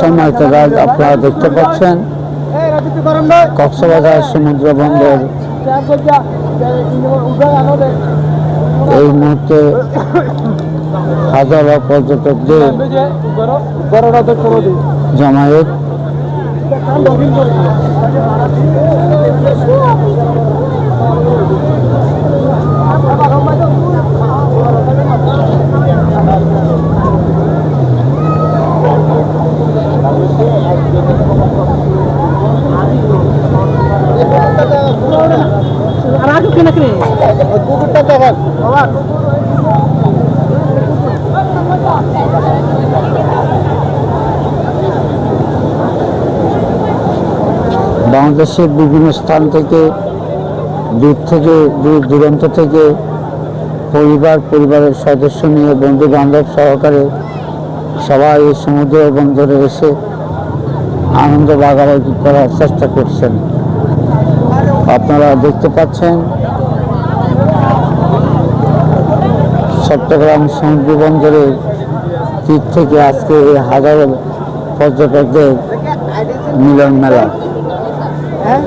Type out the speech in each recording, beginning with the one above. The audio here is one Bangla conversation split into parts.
সম্মানিত রাজ আপনারা দেখতে পাচ্ছেন কক্সবাজার সমুদ্র বন্দর। এই মুহূর্তে হাজারো পর্যটকদের জমায়েত। বাংলাদেশের বিভিন্ন স্থান থেকে, দূর থেকে, দূর দূরান্ত থেকে পরিবার, পরিবারের সদস্য নিয়ে বন্ধু বান্ধব সহকারে সবাই এই সমুদ্র বন্দরে এসে আনন্দ ভাগাভাগি করার চেষ্টা করছেন। আপনারা দেখতে পাচ্ছেন। চট্টগ্রাম সমুদ্র বন্দরের তীর থেকে আজকে এই হাজারো পর্যটকদের মিলন মেলা। হ্যাঁ,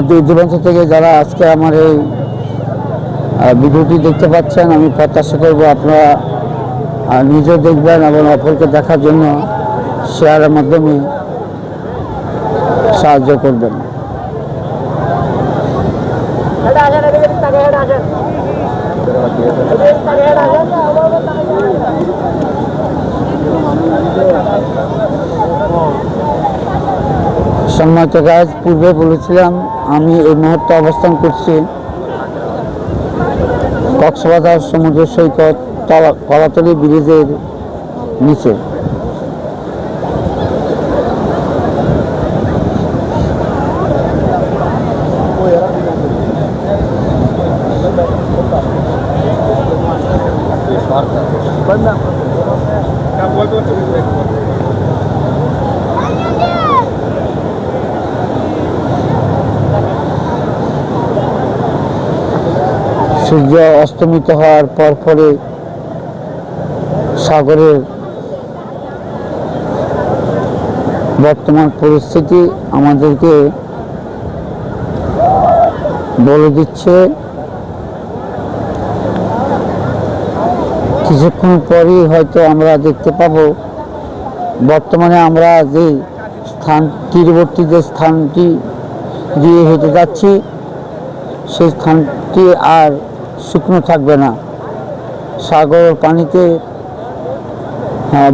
দূর দূরান্ত থেকে যারা আজকে আমার এই ভিডিওটি দেখতে পাচ্ছেন আমি প্রত্যাশা করব আপনারা আহ, নিজে দেখবেন এবং অপরকে দেখার জন্য শেয়ারের মাধ্যমে সাহায্য করবেন। সম্মানিত গাছ পূর্বে বলেছিলাম আমি এই মুহূর্তে অবস্থান করছি কক্সবাজার সমুদ্র সৈকত তলা- কলাতলি ব্রিজের নিচে। সূর্য অস্তমিত হওয়ার পর পরে সাগরের বর্তমান পরিস্থিতি আমাদেরকে বলে দিচ্ছে। কিছুক্ষণ পরই হয়তো আমরা দেখতে পাবো, বর্তমানে আমরা যে স্থান, তীরবর্তী যে স্থানটি দিয়ে হেঁটে যাচ্ছি, সেই স্থানটি আর শুকনো থাকবে না। সাগর পানিতে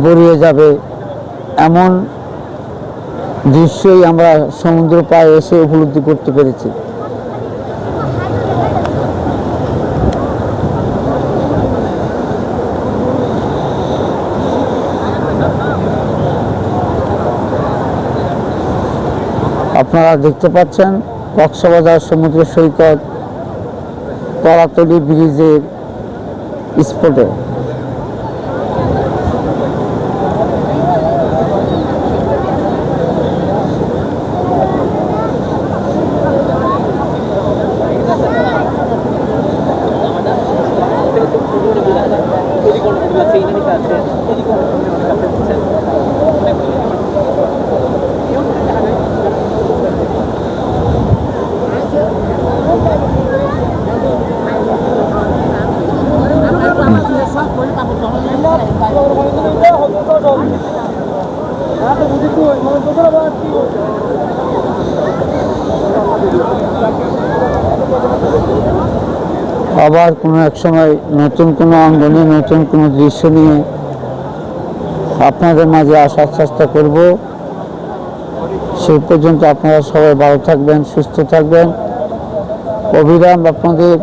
বড়িয়ে যাবে। এমন দৃশ্যই আমরা সমুদ্র পাড়ে এসে উপলব্ধি করতে পেরেছি। আপনারা দেখতে পাচ্ছেন, কক্সবাজার সমুদ্র সৈকত। কলাতলি ব্রিজের স্পটে। আবার কোনো এক সময় নতুন কোনো অঙ্গনে নতুন কোনো দৃশ্য নিয়ে আপনাদের মাঝে আসার চেষ্টা করব। সেই পর্যন্ত আপনারা সবাই ভালো থাকবেন, সুস্থ থাকবেন। অবিরাম আপনাদের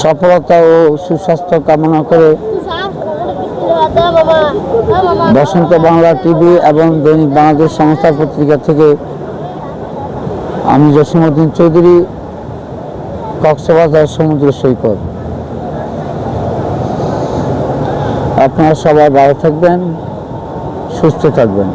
সফলতা ও সুস্বাস্থ্য কামনা করে বসন্ত বাংলা টিভি এবং দৈনিক বাংলাদেশ সংস্থা পত্রিকা থেকে আমি জসিমউদ্দিন চৌধুরী কক্সবাজার সমুদ্র সৈকত। আপনারা সবাই ভালো থাকবেন সুস্থ থাকবেন।